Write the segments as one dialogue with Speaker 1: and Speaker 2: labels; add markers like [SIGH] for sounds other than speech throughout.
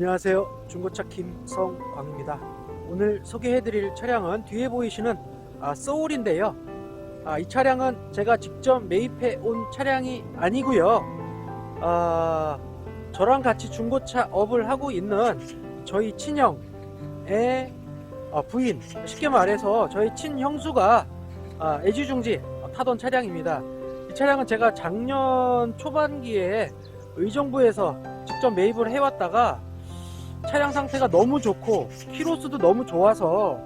Speaker 1: 안녕하세요. 중고차 김성광입니다. 오늘 소개해드릴 차량은 뒤에 보이시는 아, 소울인데요. 아, 이 차량은 제가 직접 매입해 온 차량이 아니고요. 아, 저랑 같이 중고차 업을 하고 있는 저희 친형의 아, 부인, 쉽게 말해서 저희 친형수가 아, 애지중지 타던 차량입니다. 이 차량은 제가 작년 초반기에 의정부에서 직접 매입을 해왔다가 차량 상태가 너무 좋고 키로수도 너무 좋아서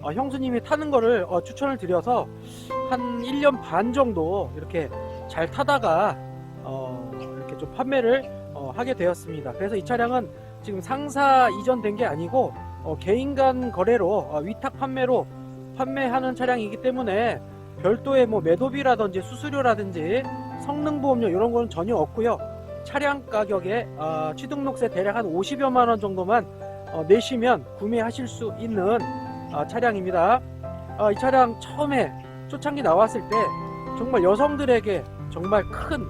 Speaker 1: 어, 형수님이 타는 거를 어, 추천을 드려서 한 1년 반 정도 이렇게 잘 타다가 어, 이렇게 좀 판매를 어, 하게 되었습니다. 그래서 이 차량은 지금 상사 이전된 게 아니고 어, 개인 간 거래로 어, 위탁 판매로 판매하는 차량이기 때문에 별도의 뭐 매도비라든지 수수료라든지 성능 보험료 이런 거는 전혀 없고요. 차량 가격에 어, 취등록세 대략 한 50여만 원 정도만 어, 내시면 구매하실 수 있는 어, 차량입니다. 어, 이 차량 처음에 초창기 나왔을 때 정말 여성들에게 정말 큰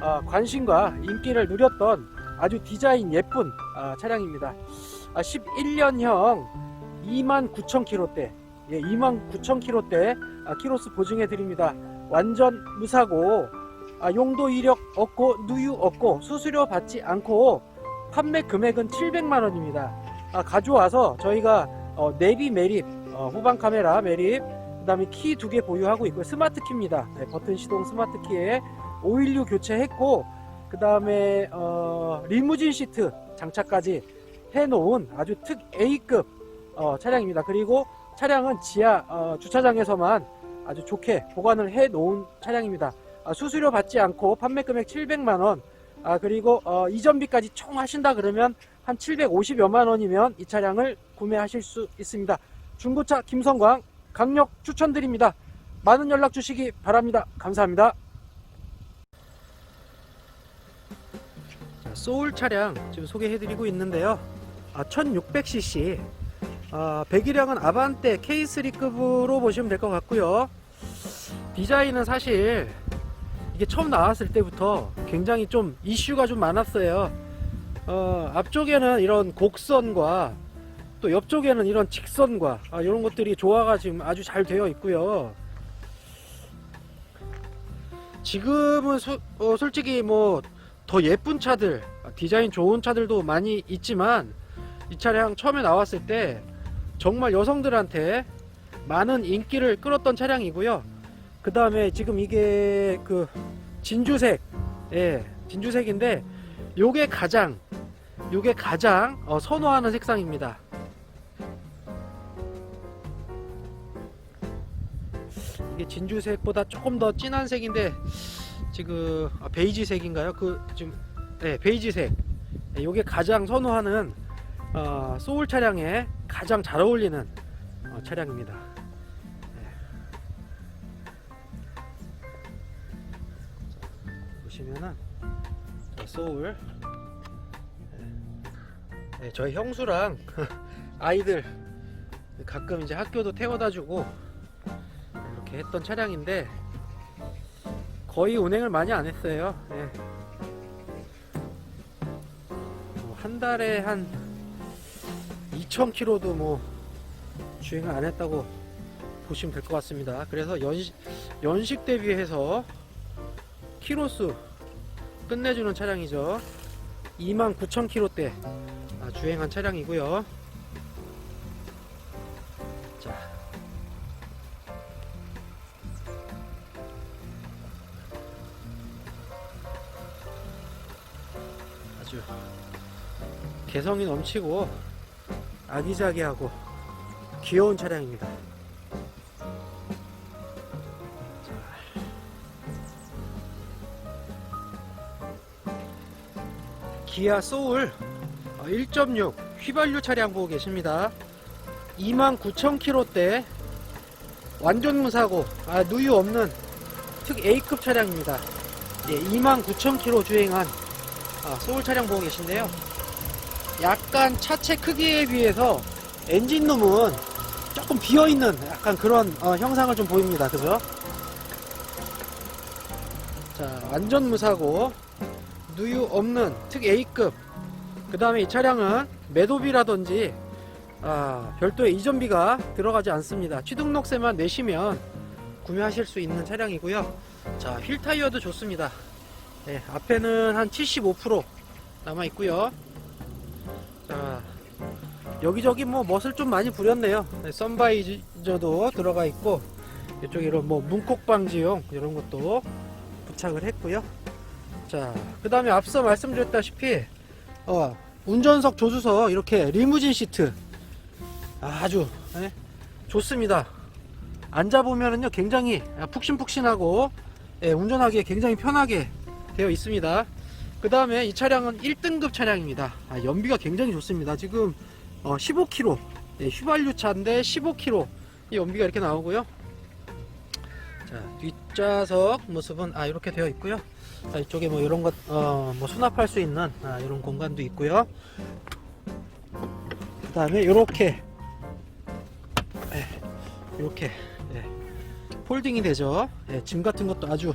Speaker 1: 어, 관심과 인기를 누렸던 아주 디자인 예쁜 어, 차량입니다. 아, 11년형 29,000km대, 예, 29,000km대 아, 키로수 보증해 드립니다. 완전 무사고 아, 용도 이력 없고 누유 없고 수수료 받지 않고 판매 금액은 700만 원입니다. 아, 가져와서 저희가 어, 내비 매립, 어, 후방 카메라 매립, 그 다음에 키 두 개 보유하고 있고 스마트 키입니다. 네, 버튼 시동 스마트 키에 오일류 교체했고 그 다음에 어, 리무진 시트 장착까지 해놓은 아주 특 A급 어, 차량입니다. 그리고 차량은 지하 어, 주차장에서만 아주 좋게 보관을 해놓은 차량입니다. 아, 수수료 받지 않고 판매 금액 700만 원. 아 그리고 어, 이전비까지 총 하신다 그러면 한 750여만 원이면 이 차량을 구매하실 수 있습니다. 중고차 김성광 강력 추천드립니다. 많은 연락 주시기 바랍니다. 감사합니다. 자, 소울 차량 지금 소개해드리고 있는데요. 아, 1600cc 아, 배기량은 아반떼 K3급으로 보시면 될 것 같고요. 디자인은 사실 이게 처음 나왔을 때부터 굉장히 좀 이슈가 좀 많았어요. 어, 앞쪽에는 이런 곡선과 또 옆쪽에는 이런 직선과 아, 이런 것들이 조화가 지금 아주 잘 되어 있고요. 지금은 소- 어, 솔직히 뭐 더 예쁜 차들, 아, 디자인 좋은 차들도 많이 있지만 이 차량 처음에 나왔을 때 정말 여성들한테 많은 인기를 끌었던 차량이고요. 그 다음에 지금 이게 그 진주색, 예, 진주색인데 요게 가장, 요게 가장 어, 선호하는 색상입니다. 이게 진주색보다 조금 더 진한 색인데 지금 아, 베이지색인가요? 그 지금 네 베이지색. 네, 요게 가장 선호하는 어, 소울 차량에 가장 잘 어울리는 어, 차량입니다. 보시면은 자, 소울 네. 네, 저희 형수랑 [LAUGHS] 아이들 가끔 이제 학교도 태워다 주고 이렇게 했던 차량인데 거의 운행을 많이 안 했어요. 예. 뭐한 달에 한 2,000km도 뭐 주행을 안 했다고 보시면 될 것 같습니다. 그래서 연식, 연식 대비해서 키로수 끝내주는 차량이죠. 29,000km대 아, 주행한 차량이고요. 자, 아주 개성이 넘치고 아기자기하고 귀여운 차량입니다. 기아 소울 1.6 휘발유 차량 보고 계십니다. 29,000km대 완전 무사고 아, 누유 없는 특 A급 차량입니다. 예, 29,000km 주행한 아, 소울 차량 보고 계신데요. 약간 차체 크기에 비해서 엔진룸은 조금 비어있는 약간 그런 어, 형상을 좀 보입니다. 그죠? 자, 완전 무사고 누유 없는 특 A급 그 다음에 이 차량은 매도비라든지 아, 별도의 이전비가 들어가지 않습니다. 취등록세만 내시면 구매하실 수 있는 차량이고요. 자, 휠 타이어도 좋습니다. 네, 앞에는 한 75% 남아 있고요. 자, 여기저기 뭐 멋을 좀 많이 부렸네요. 네, 선바이저도 들어가 있고 이쪽에 이런 뭐 문콕 방지용 이런 것도 부착을 했고요. 자, 그 다음에 앞서 말씀드렸다시피 어, 운전석 조수석 이렇게 리무진 시트 아주 네, 좋습니다. 앉아보면은요 굉장히 푹신푹신하고 예, 운전하기에 굉장히 편하게 되어 있습니다. 그 다음에 이 차량은 1등급 차량입니다. 아, 연비가 굉장히 좋습니다. 지금 어, 15km 예, 휘발유 차인데 15km 이 연비가 이렇게 나오고요. 자 뒷좌석 모습은 아 이렇게 되어 있고요. 자, 이쪽에 뭐 이런 것, 어, 뭐 수납할 수 있는 아, 이런 공간도 있고요. 그 다음에 이렇게, 이렇게 예, 폴딩이 되죠. 예, 짐 같은 것도 아주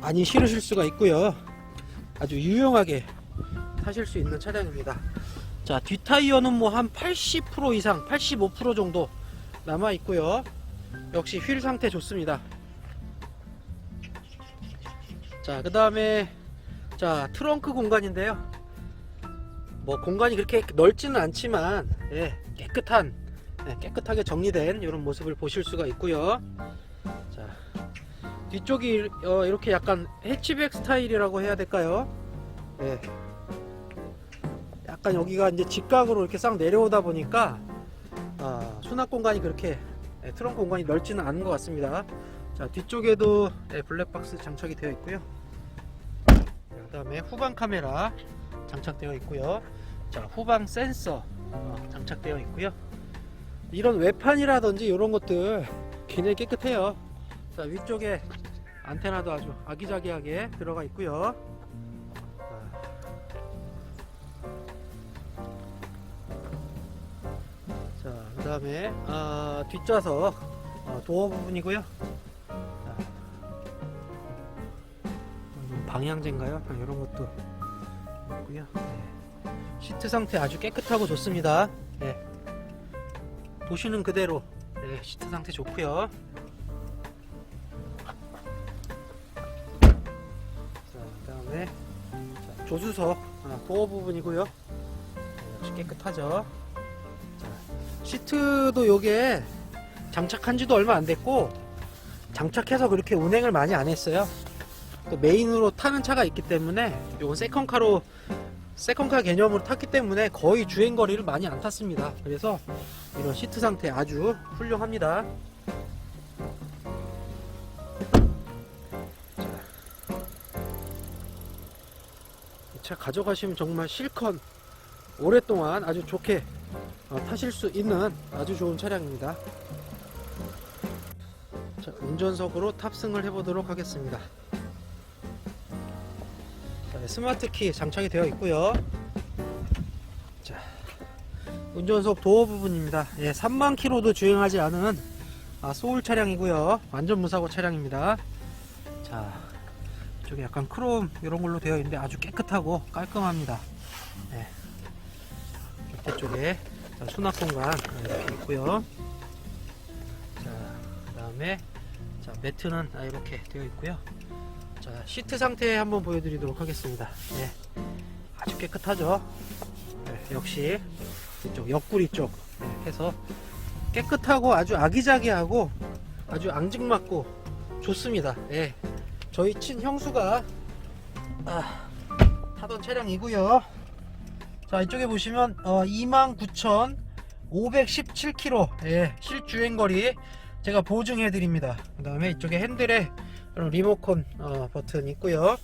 Speaker 1: 많이 실으실 수가 있고요. 아주 유용하게 타실 수 있는 차량입니다. 자, 뒷타이어는 뭐 한 80% 이상, 85% 정도 남아 있고요. 역시 휠 상태 좋습니다. 자, 그 다음에, 자, 트렁크 공간인데요. 뭐, 공간이 그렇게 넓지는 않지만, 예, 깨끗한, 예, 깨끗하게 정리된 이런 모습을 보실 수가 있고요. 자, 뒤쪽이 어, 이렇게 약간 해치백 스타일이라고 해야 될까요? 예. 약간 여기가 이제 직각으로 이렇게 싹 내려오다 보니까, 아, 수납 공간이 그렇게, 예, 트렁크 공간이 넓지는 않은 것 같습니다. 자 뒤쪽에도 네, 블랙박스 장착이 되어 있고요. 그 다음에 후방 카메라 장착되어 있고요. 자 후방 센서 어, 장착되어 있고요. 이런 외판이라든지 이런 것들 굉장히 깨끗해요. 자 위쪽에 안테나도 아주 아기자기하게 들어가 있고요. 자 그 다음에 아, 뒷좌석 어, 도어 부분이고요 방향제인가요? 아, 이런 것도 있고요. 네. 시트 상태 아주 깨끗하고 좋습니다. 네. 보시는 그대로 네, 시트 상태 좋고요. 자, 그다음에 자, 조수석 아, 도어 부분이고요. 네, 역시 깨끗하죠. 자, 시트도 요게 장착한 지도 얼마 안 됐고 장착해서 그렇게 운행을 많이 안 했어요. 또 메인으로 타는 차가 있기 때문에 이건 세컨카로 세컨카 개념으로 탔기 때문에 거의 주행 거리를 많이 안 탔습니다. 그래서 이런 시트 상태 아주 훌륭합니다. 이 차 가져가시면 정말 실컷 오랫동안 아주 좋게 어, 타실 수 있는 아주 좋은 차량입니다. 자, 운전석으로 탑승을 해보도록 하겠습니다. 자, 스마트 키 장착이 되어 있고요. 자, 운전석 도어 부분입니다. 예, 3만 킬로도 주행하지 않은 아, 소울 차량이고요. 완전 무사고 차량입니다. 자, 이쪽에 약간 크롬 이런 걸로 되어 있는데 아주 깨끗하고 깔끔합니다. 예. 밑에 쪽에 자, 수납 공간 이렇게 있고요. 자, 그다음에 자, 매트는 아, 이렇게 되어 있고요. 자, 시트 상태 한번 보여드리도록 하겠습니다. 네, 아주 깨끗하죠. 네, 역시 이쪽 옆구리 쪽 네, 해서 깨끗하고 아주 아기자기하고 아주 앙증맞고 좋습니다. 네, 저희 친형수가 아, 타던 차량이고요. 자, 이쪽에 보시면 어, 29,517km 예, 실주행거리 제가 보증해 드립니다. 그 다음에 이쪽에 핸들에 리모컨 어, 버튼 있고요.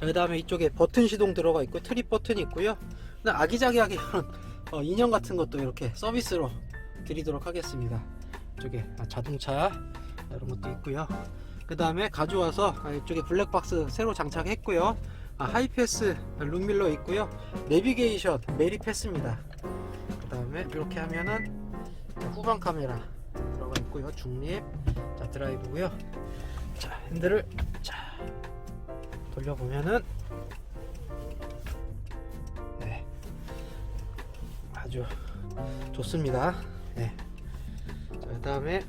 Speaker 1: 그 다음에 이쪽에 버튼 시동 들어가 있고 트립 버튼이 있고요. 아기자기하게 이런 [LAUGHS] 어, 인형 같은 것도 이렇게 서비스로 드리도록 하겠습니다. 이쪽에 아, 자동차 이런 것도 있고요. 그 다음에 가져와서 아, 이쪽에 블랙박스 새로 장착했고요. 아, 하이패스 룸밀러 있고요. 내비게이션 메리패스입니다. 그 다음에 이렇게 하면은 자, 후방 카메라 있고요. 중립 자 드라이브고요. 자 핸들을 자 돌려보면은 아주 좋습니다. 네. 자, 그다음에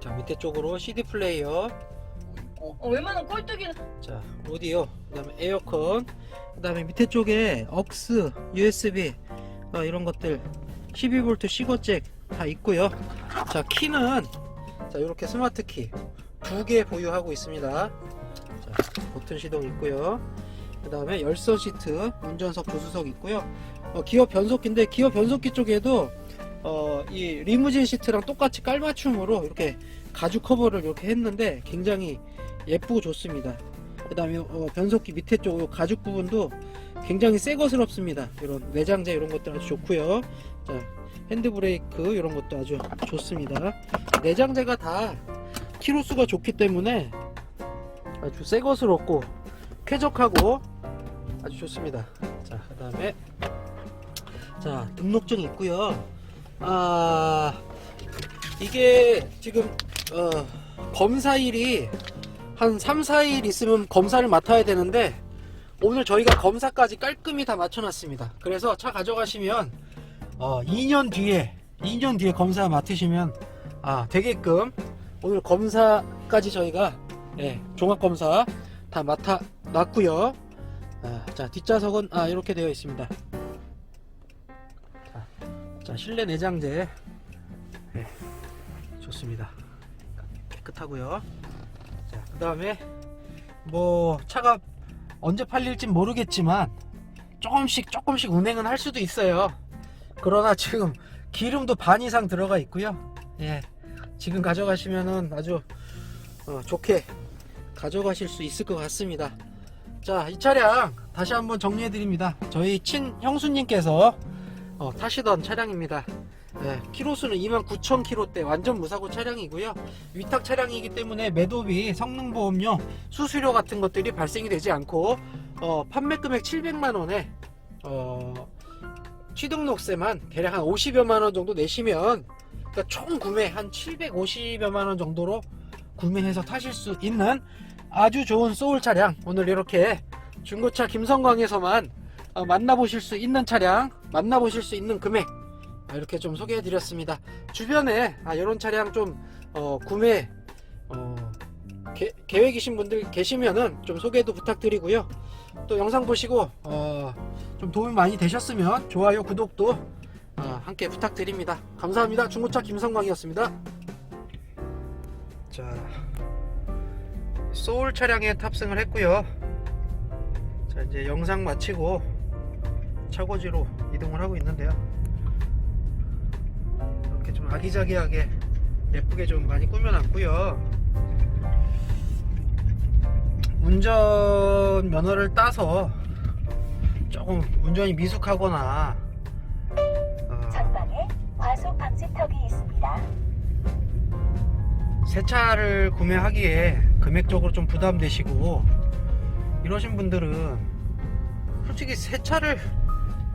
Speaker 1: 자 밑에 쪽으로 CD 플레이어
Speaker 2: 어, 웬만한 꼴뚜기는
Speaker 1: 자 오디오 그다음에 에어컨 그다음에 밑에 쪽에 억스 USB 어, 이런 것들 12V 시거 잭 다 있고요 자 키는 자 이렇게 스마트 키 두 개 보유하고 있습니다. 자 버튼 시동 있고요. 그 다음에 열선 시트 운전석 조수석 있고요. 어, 기어 변속기인데 기어 변속기 쪽에도 어, 이 리무진 시트랑 똑같이 깔맞춤으로 이렇게 가죽 커버를 이렇게 했는데 굉장히 예쁘고 좋습니다. 그 다음에 어, 변속기 밑에 쪽 요 가죽 부분도 굉장히 새것스럽습니다. 이런 내장재 이런 것들 아주 좋고요. 자, 핸드브레이크 이런 것도 아주 좋습니다. 내장재가 다 키로수가 좋기 때문에 아주 새것스럽고 쾌적하고 아주 좋습니다. 자, 그 다음에 자 등록증 있고요. 아 이게 지금 어, 검사일이 한 3, 4일 있으면 검사를 맡아야 되는데 오늘 저희가 검사까지 깔끔히 다 맞춰놨습니다. 그래서 차 가져가시면 어, 2년 뒤에 2년 뒤에 검사 맡으시면 아 되게끔 오늘 검사까지 저희가 예, 종합 검사 다 맡아 놨고요. 아, 자 뒷좌석은 아 이렇게 되어 있습니다. 자, 자 실내 내장재 예, 좋습니다. 깨끗하고요. 자, 그 다음에 뭐 차가 언제 팔릴진 모르겠지만 조금씩 조금씩 운행은 할 수도 있어요. 그러나 지금 기름도 반 이상 들어가 있고요. 예, 지금 가져가시면은 아주 어, 좋게 가져가실 수 있을 것 같습니다. 자, 이 차량 다시 한번 정리해 드립니다. 저희 친 형수님께서 어, 타시던 차량입니다. 네, 키로수는 29,000km대 완전 무사고 차량이고요. 위탁 차량이기 때문에 매도비, 성능보험료, 수수료 같은 것들이 발생이 되지 않고 어, 판매 금액 700만 원에 어, 취등록세만 대략 한 50여만 원 정도 내시면 그러니까 총 구매 한 750여만 원 정도로 구매해서 타실 수 있는 아주 좋은 소울 차량 오늘 이렇게 중고차 김성광에서만 어, 만나보실 수 있는 차량 만나보실 수 있는 금액 아, 이렇게 좀 소개해 드렸습니다. 주변에 아, 이런 차량 좀 어, 구매 어, 계, 계획이신 분들 계시면은 좀 소개도 부탁드리고요. 또 영상 보시고 어, 좀 도움이 많이 되셨으면 좋아요 구독도 어, 함께 부탁드립니다. 감사합니다. 중고차 김성광이었습니다. 자 소울 차량에 탑승을 했고요. 자 이제 영상 마치고 차고지로 이동을 하고 있는데요 좀 아기자기하게 예쁘게 좀 많이 꾸며놨고요 운전 면허를 따서 조금 운전이 미숙하거나 어,
Speaker 3: 전방에 과속 방지턱이 있습니다.
Speaker 1: 새 차를 구매하기에 금액적으로 좀 부담되시고 이러신 분들은 솔직히 새 차를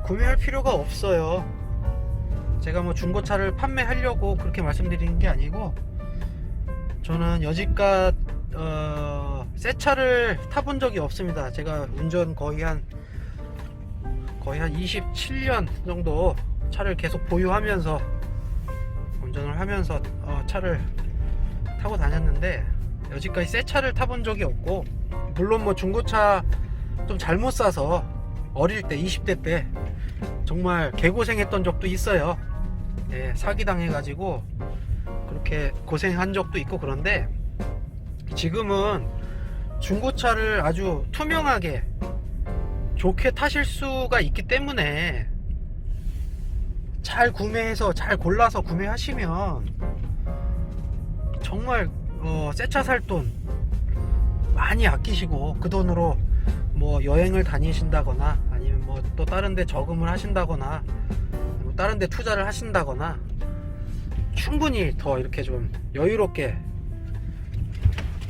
Speaker 1: 구매할 필요가 없어요. 제가 뭐 중고차를 판매하려고 그렇게 말씀드리는 게 아니고 저는 여지껏 어, 새 차를 타본 적이 없습니다. 제가 운전 거의 한 거의 한 27년 정도 차를 계속 보유하면서 운전을 하면서 어, 차를 타고 다녔는데 여지까지 새 차를 타본 적이 없고 물론 뭐 중고차 좀 잘못 사서 어릴 때 20대 때 정말 개고생했던 적도 있어요. 예, 사기 당해가지고 그렇게 고생한 적도 있고 그런데 지금은 중고차를 아주 투명하게 좋게 타실 수가 있기 때문에 잘 구매해서 잘 골라서 구매하시면 정말 어, 새차 살 돈 많이 아끼시고 그 돈으로 뭐 여행을 다니신다거나 아니면 뭐 또 다른 데 저금을 하신다거나 뭐 다른 데 투자를 하신다거나 충분히 더 이렇게 좀 여유롭게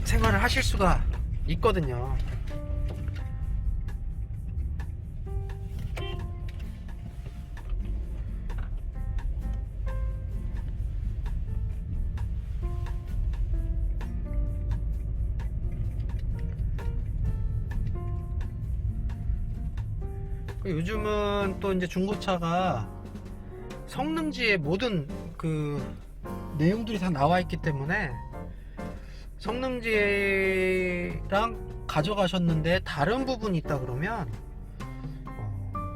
Speaker 1: 생활을 하실 수가 있거든요. 그 요즘은 또 이제 중고차가 성능지의 모든 그 내용들이 다 나와 있기 때문에 성능지랑 가져가셨는데 다른 부분이 있다 그러면 어,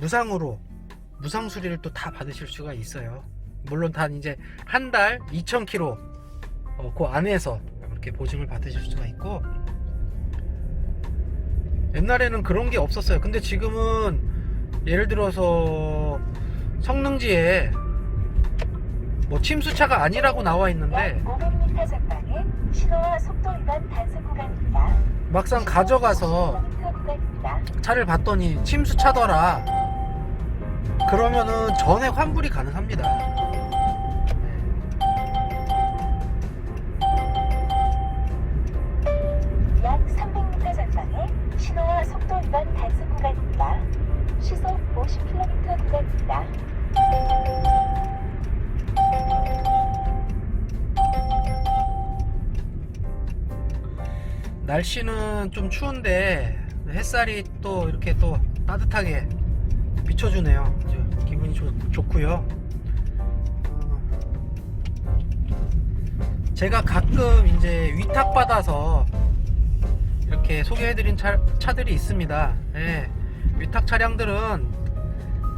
Speaker 1: 무상으로 무상 수리를 또 다 받으실 수가 있어요. 물론 단 이제 한 달 2,000km 어, 그 안에서 그렇게 보증을 받으실 수가 있고 옛날에는 그런 게 없었어요. 근데 지금은 예를 들어서 성능지에 뭐 침수차가 아니라고 나와 있는데
Speaker 3: 약 500m 전방에 신호와 속도 위반 단속 구간입니다.
Speaker 1: 막상 가져가서
Speaker 3: 10km 구간입니다.
Speaker 1: 차를 봤더니 침수차더라. 그러면은 전액 환불이 가능합니다. 날씨는 좀 추운데 햇살이 또 이렇게 또 따뜻하게 비춰주네요. 기분이 좋, 좋고요. 어, 제가 가끔 이제 위탁 받아서 이렇게 소개해드린 차, 차들이 있습니다. 예, 위탁 차량들은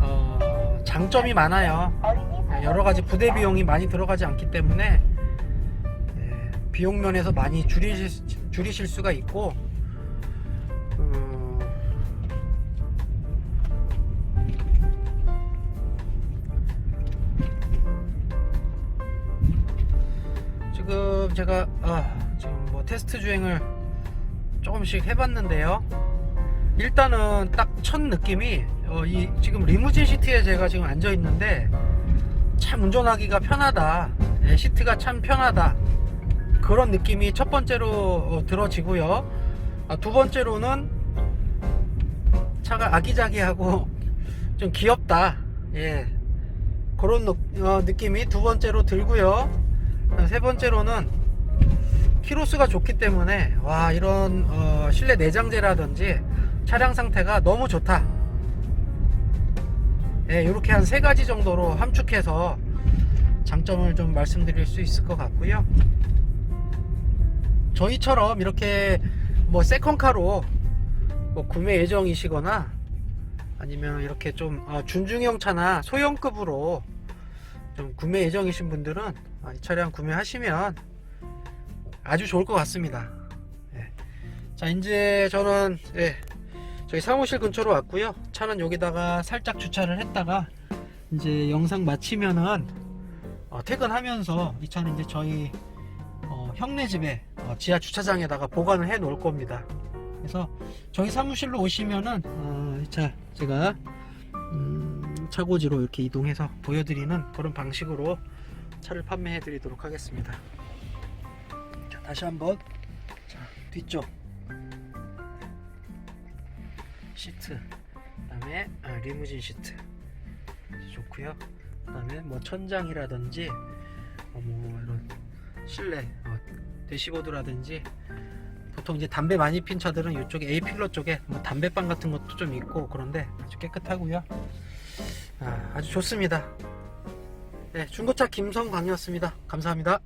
Speaker 1: 어, 장점이 많아요.
Speaker 3: 어린이
Speaker 1: 여러 가지 부대 비용이 많이 들어가지 않기 때문에 예, 비용 면에서 많이 줄이실, 줄이실 수가 있고 음, 지금 제가 아, 지금 뭐 테스트 주행을 조금씩 해봤는데요. 일단은 딱 첫 느낌이 어, 이 지금 리무진 시트에 제가 지금 앉아 있는데 참 운전하기가 편하다. 예, 시트가 참 편하다. 그런 느낌이 첫 번째로 어, 들어지고요. 아, 두 번째로는 차가 아기자기하고 [LAUGHS] 좀 귀엽다. 예. 그런 느, 어, 느낌이 두 번째로 들고요. 아, 세 번째로는 키로수가 좋기 때문에 와 이런 어, 실내 내장재라든지 차량 상태가 너무 좋다. 예, 이렇게 한 세 가지 정도로 함축해서 장점을 좀 말씀드릴 수 있을 것 같고요. 저희처럼 이렇게 뭐 세컨카로 뭐 구매 예정이시거나 아니면 이렇게 좀 어, 준중형 차나 소형급으로 좀 구매 예정이신 분들은 아, 이 차량 구매하시면 아주 좋을 것 같습니다. 예. 자, 이제 저는 예, 저희 사무실 근처로 왔고요. 차는 여기다가 살짝 주차를 했다가 이제 영상 마치면은 어, 퇴근하면서 이 차는 이제 저희 어, 형네 집에 어, 지하 주차장에다가 보관을 해 놓을 겁니다. 그래서 저희 사무실로 오시면은 어, 이차 제가 음, 차고지로 이렇게 이동해서 보여드리는 그런 방식으로 차를 판매해 드리도록 하겠습니다. 자, 다시 한번 자, 뒤쪽 시트 그다음에 아, 리무진 시트 좋고요 그다음에 뭐 천장이라든지 어, 뭐 이런 실내 어, 대시보드라든지 보통 이제 담배 많이 핀 차들은 이쪽에 A 필러 쪽에 뭐 담배빵 같은 것도 좀 있고 그런데 아주 깨끗하고요. 아, 아주 좋습니다. 네, 중고차 김성광이었습니다. 감사합니다